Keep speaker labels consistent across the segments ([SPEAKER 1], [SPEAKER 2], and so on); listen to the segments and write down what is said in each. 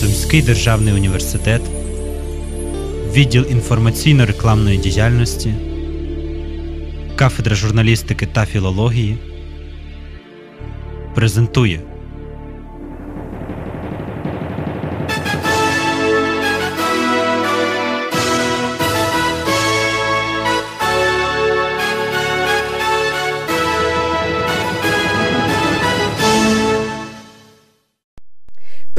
[SPEAKER 1] Сумський державний університет, відділ інформаційно-рекламної діяльності, кафедра журналістики та філології презентує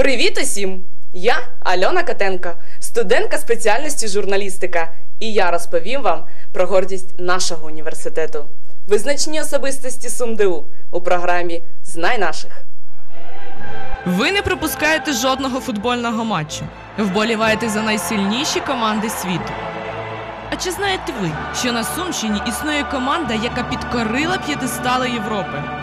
[SPEAKER 2] Привіт усім! Я Альона Катенко, студентка спеціальності журналістика, і я розповім вам про гордість нашого університету. Визначні особистості СумДУ у програмі Знай наших. Ви не пропускаєте жодного футбольного матчу. Вболіваєте за найсильніші команди світу. А чи знаєте ви, що на Сумщині існує команда, яка підкорила п'єдестали Європи?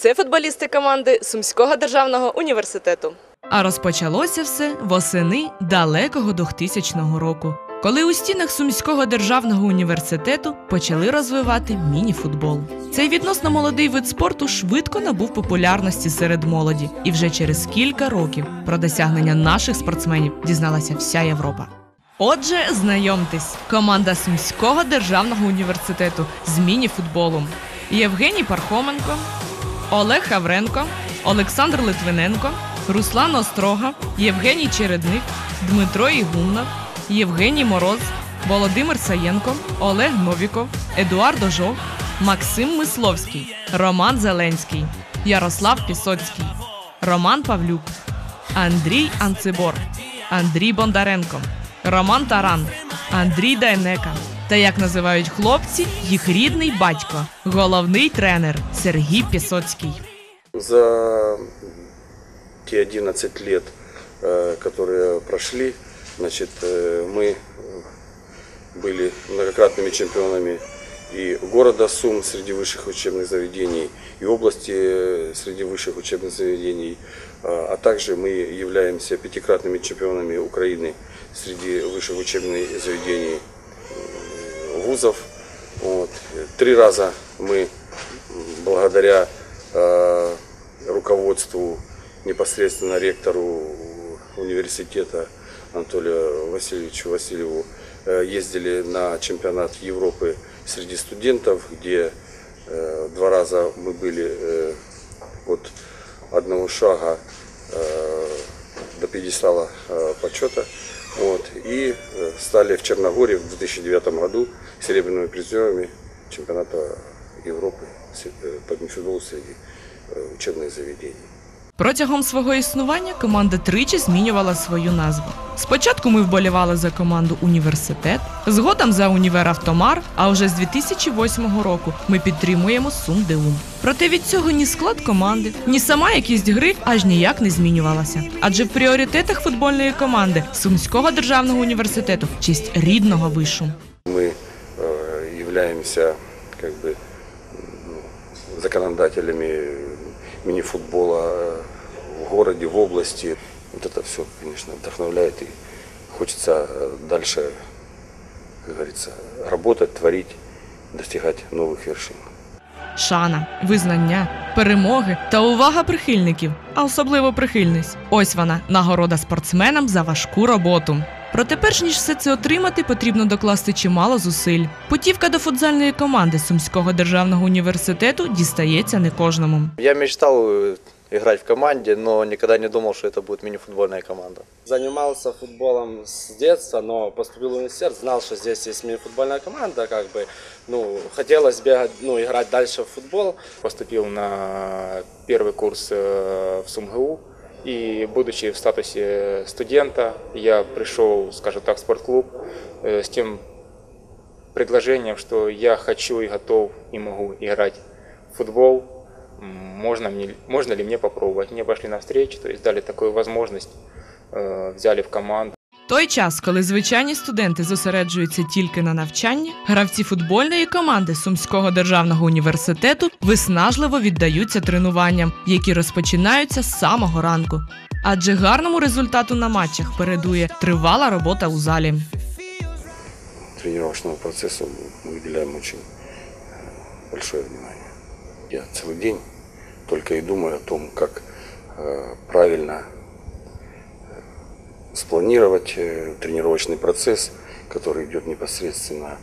[SPEAKER 2] Це футболісти команди Сумського державного університету. А розпочалося все восени далекого 2000 року, коли у стінах Сумського державного університету почали розвивати міні-футбол. Цей відносно молодий вид спорту швидко набув популярності серед молоді, і вже через кілька років про досягнення наших спортсменів дізналася вся Європа. Отже, знайомтесь, команда Сумського державного університету з міні-футболом. Євгеній Пархоменко, Олег Хавренко, Олександр Литвиненко, Руслан Острога, Євгеній Чередник, Дмитро Ігумнов, Євгеній Мороз, Володимир Саєнко, Олег Новіков, Едуард Ожог, Максим Мисловський, Роман Зеленський, Ярослав Пісоцький, Роман Павлюк, Андрій Анцибор, Андрій Бондаренко, Роман Таран, Андрій Дайнека Та як називають хлопці, їх рідний батько, головний тренер Сергій Пісоцький.
[SPEAKER 3] За те 11 лет, э, которые прошли, значит, э, мы были многократными чемпионами и города Сум среди высших учебных заведений, и области э, среди высших учебных заведений, а а также мы являемся пятикратными чемпионами Украины среди высших учебных заведений э, вузов. Вот. Три раза мы благодаря э, руководству непосредственно ректору университета Анатолию Васильевичу Васильеву э, ездили на чемпионат Европы среди студентов, где э, два раза мы были э, от одного шага э, до пьедестала э, почета. Вот, и э, стали в Черногории в 2009 году серебряными призерами чемпионата Европы с- э, по мини-футболу среди э, учебных заведений.
[SPEAKER 2] Протягом свого існування команда тричі змінювала свою назву. Спочатку ми вболівали за команду Університет, згодом за універ Автомар, а вже з 2008 року ми підтримуємо СумДУ. Проте від цього ні склад команди, ні сама якість гри аж ніяк не змінювалася. Адже в пріоритетах футбольної команди Сумського державного університету честь рідного вишу.
[SPEAKER 3] Мы э, являемся как бы ну, законодателями мини-футбола э, в городе, в области. Вот это все, конечно, вдохновляет и хочется э, дальше, как говорится, работать, творить, достигать новых вершин.
[SPEAKER 2] Шана, визнання, перемоги та увага прихильників, а особливо прихильниць. Ось вона нагорода спортсменам за важку роботу. Проте, перш ніж все це отримати, потрібно докласти чимало зусиль. Путівка до футзальної команди Сумського державного університету дістається не кожному.
[SPEAKER 4] Я мечтал э, играть в команде, но никогда не думал, что это будет мини-футбольная команда.
[SPEAKER 5] занимался футболом с детства, но поступил в университет, знал, что здесь есть мини-футбольная команда, как бы, ну, хотелось бегать, ну, играть дальше в футбол.
[SPEAKER 6] поступил на первый курс э, в СумГУ. И будучи в статусе студента, я пришел, скажем так, в спортклуб э, с тем предложением, что я хочу и готов и могу играть в футбол. М, Можно, мне, можно ли мне попробовать? Мне пошли навстречу, то есть дали такую возможность, э, взяли в команду.
[SPEAKER 2] Той час, коли звичайні студенти зосереджуються тільки на навчанні, гравці футбольної команди Сумського державного університету виснажливо віддаються тренуванням, які розпочинаються з самого ранку. Адже гарному результату на матчах передує тривала робота у залі.
[SPEAKER 3] Тренировочному процессу мы уделяем очень э, большое внимание. Я целый день только и думаю о том, как э, правильно э, спланировать э, тренировочный процесс, который идет непосредственно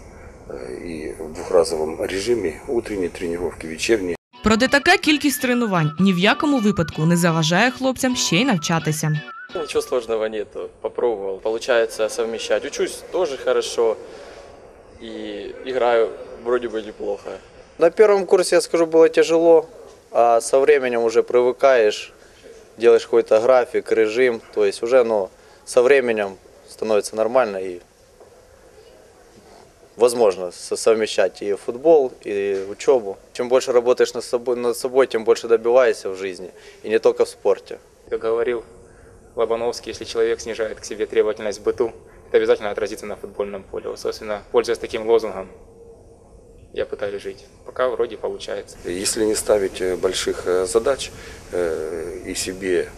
[SPEAKER 3] э, и в двухразовом режиме, утренние тренировки, вечерние.
[SPEAKER 2] Проте така кількість тренувань ні в якому випадку не заважає хлопцям ще й навчатися.
[SPEAKER 7] Ничего сложного нету. Попробовал. Получается совмещать. Учусь тоже хорошо. И играю вроде бы неплохо.
[SPEAKER 4] На первом курсе, я скажу, было тяжело, а со временем уже привыкаешь, делаешь какой-то график, режим, то есть уже ну, со временем становится нормально и возможно со- совмещать и футбол, и учебу. Чем больше работаешь над собой, над собой, тем больше добиваешься в жизни, и не только в спорте.
[SPEAKER 6] Как говорил Лобановский, если человек снижает к себе требовательность в быту, это обязательно отразится на футбольном поле. Вот, собственно, пользуясь таким лозунгом, я пытаюсь жить. Пока вроде получается.
[SPEAKER 3] Если не ставить э, больших э, задач э, и себе,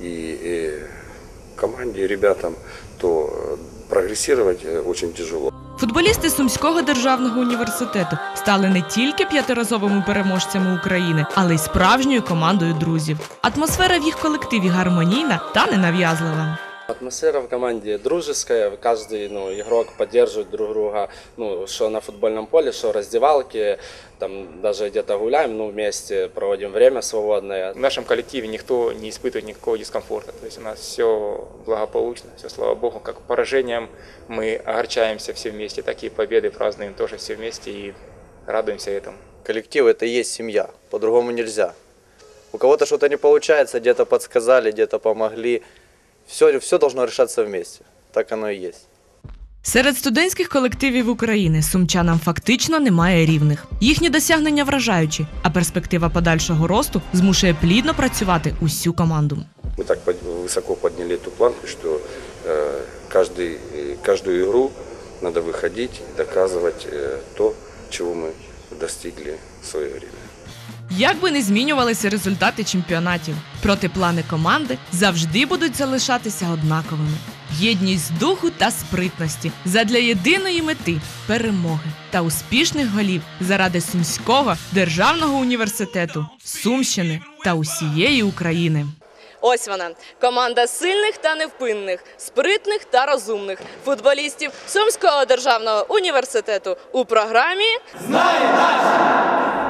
[SPEAKER 3] и э, команде, ребятам, то э, прогрессировать э, очень тяжело.
[SPEAKER 2] Футболісти Сумського державного університету стали не тільки п'ятиразовими переможцями України, але й справжньою командою друзів. Атмосфера в їх колективі гармонійна та ненав'язлива.
[SPEAKER 5] Атмосфера в команде дружеская, каждый ну, игрок поддерживает друг друга, ну, что на футбольном поле, что в раздевалке, там даже где-то гуляем, ну, вместе проводим время свободное.
[SPEAKER 6] В нашем коллективе никто не испытывает никакого дискомфорта. То есть у нас все благополучно, все, слава богу. Как поражением мы огорчаемся все вместе, так и победы празднуем тоже все вместе и радуемся этому.
[SPEAKER 4] Коллектив – это и есть семья, по-другому нельзя. У кого-то что-то не получается, где-то подсказали, где-то помогли. Все, все должно решаться вместе. Так оно и есть.
[SPEAKER 2] Серед студентських колективів України сумчанам фактично немає рівних. Їхні досягнення вражаючі, а перспектива подальшого росту змушує плідно працювати усю команду.
[SPEAKER 3] Мы так под- высоко подняли эту планку, что э, каждый, э, каждую игру надо выходить и доказывать э, то, чего мы достигли в свое время.
[SPEAKER 2] Як би не змінювалися результати чемпіонатів, проти плани команди завжди будуть залишатися однаковими. Єдність духу та спритності задля єдиної мети перемоги та успішних голів заради Сумського державного університету, Сумщини та усієї України. Ось вона команда сильних та невпинних, спритних та розумних футболістів Сумського державного університету у програмі
[SPEAKER 8] Знає наша!